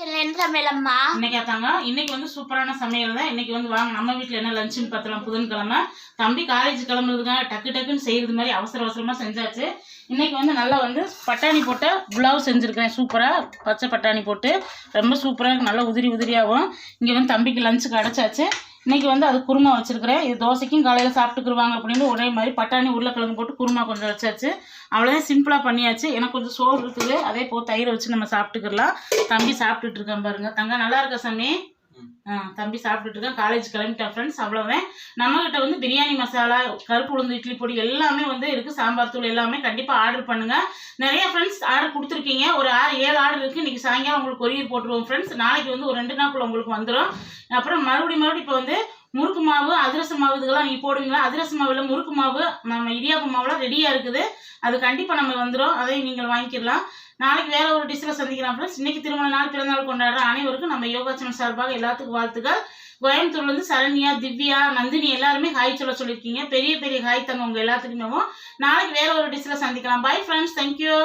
என்ன சமையலம்மா. இன்னைக்கு தாங்க இன்னைக்கு வந்து சூப்பரான சமையல் தான். இன்னைக்கு வந்து வாங்க நம்ம வீட்டில் என்ன லஞ்சுன்னு பார்த்தலாம் புதன்கிழமை. தம்பி காலேஜ் கிளம்புறதுங்க டக்கு டக்குன்னு செய்யறது மாதிரி அவசர அவசரமாக செஞ்சாச்சு. இன்னைக்கு வந்து நல்லா வந்து பட்டாணி போட்ட புலாவ் செஞ்சுருக்கேன். சூப்பராக பச்சை பட்டாணி போட்டு. ரொம்ப சூப்பராக நல்லா உதிரி உதிரியாகும் இங்கே வந்து தம்பிக்கு லஞ்சுக்கு அடைச்சாச்சு. இன்னைக்கு வந்து அது குருமா வச்சிருக்கிறேன். இது தோசைக்கும் காலையில் சாப்பிட்டுக்குருவாங்க அப்படின்னு ஒரே மாதிரி பட்டாணி உருளைக்கிழங்கு போட்டு குருமா கொஞ்சம் வச்சாச்சு. அவ்வளோதான் சிம்பிளாக பண்ணியாச்சு. எனக்கு கொஞ்சம் சோறு இருக்குது. அதே போ தயிரை வச்சு நம்ம சாப்பிட்டுக்கலாம் தம்பி சாப்பிட்டுட்டு இருக்கேன் பாருங்க. தங்க நல்லா இருக்க சாமி? தம்பி சாப்பிட்டுட்டு இருக்கேன். காலேஜ் கிளம்பிட்டேன் ஃப்ரெண்ட்ஸ் அவ்வளோதான் நம்மக்கிட்ட வந்து பிரியாணி மசாலா கருப்பு உளுந்து இட்லி பொடி எல்லாமே வந்து இருக்குது சாம்பார் தூள் எல்லாமே கண்டிப்பாக ஆர்டர் பண்ணுங்கள் நிறைய ஃப்ரெண்ட்ஸ் ஆர்டர் கொடுத்துருக்கீங்க. ஒரு ஆறு ஏழு ஆர்டர் இருக்குது இன்றைக்கி சாயங்காலம் உங்களுக்கு கொரியர் போட்டுருவோம் ஃப்ரெண்ட்ஸ் நாளைக்கு வந்து ஒரு ரெண்டு நாளுக்குள்ள உங்களுக்கு வந்துடும் அப்புறம் மறுபடியும் மறுபடியும் இப்போ வந்து மாவு அதிரச மாவு இதுக்கெல்லாம் நீங்கள் போடுவீங்களா? அதிரச மாவில் முறுக்கு மாவு நம்ம இடியாப்பு மாவுலாம் ரெடியாக இருக்குது. அது கண்டிப்பாக நம்ம வந்துடும் அதையும் நீங்கள் வாங்கிக்கலாம். நாளைக்கு வேற ஒரு டிஷ்ஷில் சந்திக்கலாம் ஃப்ரெண்ட்ஸ் இன்னைக்கு திருமண நாள் பிறந்தநாள் கொண்டாடுற அனைவருக்கும் நம்ம யோகாச்சனம் சார்பாக எல்லாத்துக்கும் வாழ்த்துக்கள். கோயம்புத்தூர்லேருந்து சரண்யா திவ்யா நந்தினி எல்லாருமே ஹாய் சொல்ல சொல்லியிருக்கீங்க. பெரிய பெரிய ஹாய் தங்க உங்கள் எல்லாத்துக்குமே நாளைக்கு வேற ஒரு டிஷ்ஷில் சந்திக்கலாம். Bye friends thank you